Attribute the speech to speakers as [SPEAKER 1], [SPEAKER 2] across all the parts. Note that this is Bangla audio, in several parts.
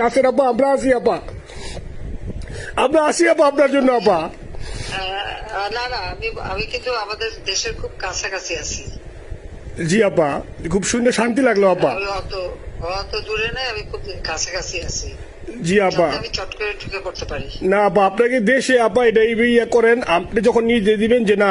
[SPEAKER 1] আছেন আপা আমরা আছি আপা আমরা আসি আপা আপনার জন্য আপা
[SPEAKER 2] না না আমি আমি কিন্তু আমাদের দেশের খুব কাছাকাছি আছি।
[SPEAKER 1] জি আপা খুব শুনে শান্তি লাগল আপা
[SPEAKER 2] আমি অত অত দূরে নাই আমি খুব কাছাকাছি আছি।
[SPEAKER 1] জি আপা না আপা আপনাকে দেশে আপা এটা এই ইয়ে করেন আপনি যখন নির্দেশ দিবেন যে না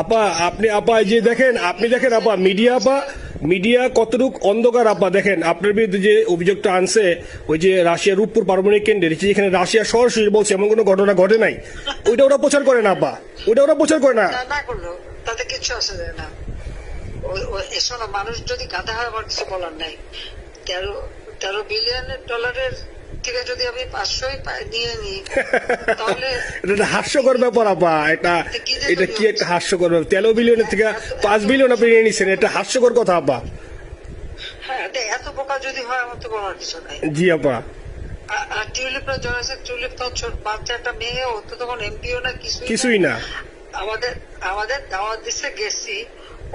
[SPEAKER 1] আপা, আপনি আপা যে দেখেন, আপনি দেখেন আপা মিডিয়া আপা মিডিয়া কতটুক অন্ধকার আপা, দেখেন, আপনার বিরুদ্ধে যে অভিযোগটা আনছে, ওই যে রাশিয়ার রূপপুর পারমাণবিক কেন্দ্রের যেখানে রাশিয়া সরাসরি বলছে, এমন কোনো ঘটনা ঘটে নাই, ওইটা ওরা প্রচার করে না আপা, ওইটা ওরা প্রচার করে না।
[SPEAKER 2] তাতে কিচ্ছু আসে না। মানুষ যদি গাধা হয়, আমার কিছু বলার নাই। তেরো তেরো বিলিয়ন ডলারের থেকে যদি আমি পাঁচশোই নিয়ে নিই তাহলে
[SPEAKER 1] এটা হাস্যকর ব্যাপার আপা। এটা এটা কি একটা হাস্যকর ব্যাপার? তেরো বিলিয়নের থেকে পাঁচ বিলিয়ন আপনি নিয়ে নিচ্ছেন এটা হাস্যকর কথা আপা।
[SPEAKER 2] হ্যাঁ এত যদি হয় আমার তো বলার কিছু নাই।
[SPEAKER 1] জি আপা।
[SPEAKER 2] আর টিউলিপরা জয়েছে টিউলিপ তো ছোট বাচ্চা একটা মেয়ে ও তো তখন এমপিও না কিছুই
[SPEAKER 1] কিছুই না।
[SPEAKER 2] আমাদের আমাদের দাওয়াত দিচ্ছে গেছি।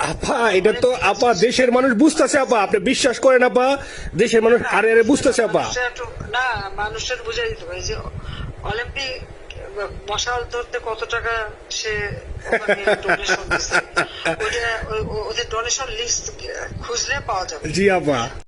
[SPEAKER 1] আপা এটা তো আপা দেশের মানুষ বুঝতেছে আপা আপনি বিশ্বাস করেন আপা দেশের মানুষ আরে আরে বুঝতেছে আপা।
[SPEAKER 2] না মানুষের বুঝাই দিতে হয় যে অলিম্পিক মশাল ধরতে কত টাকা সে ওদের ডোনেশন লিস্ট খুঁজলে পাওয়া যাবে।
[SPEAKER 1] জি আপা।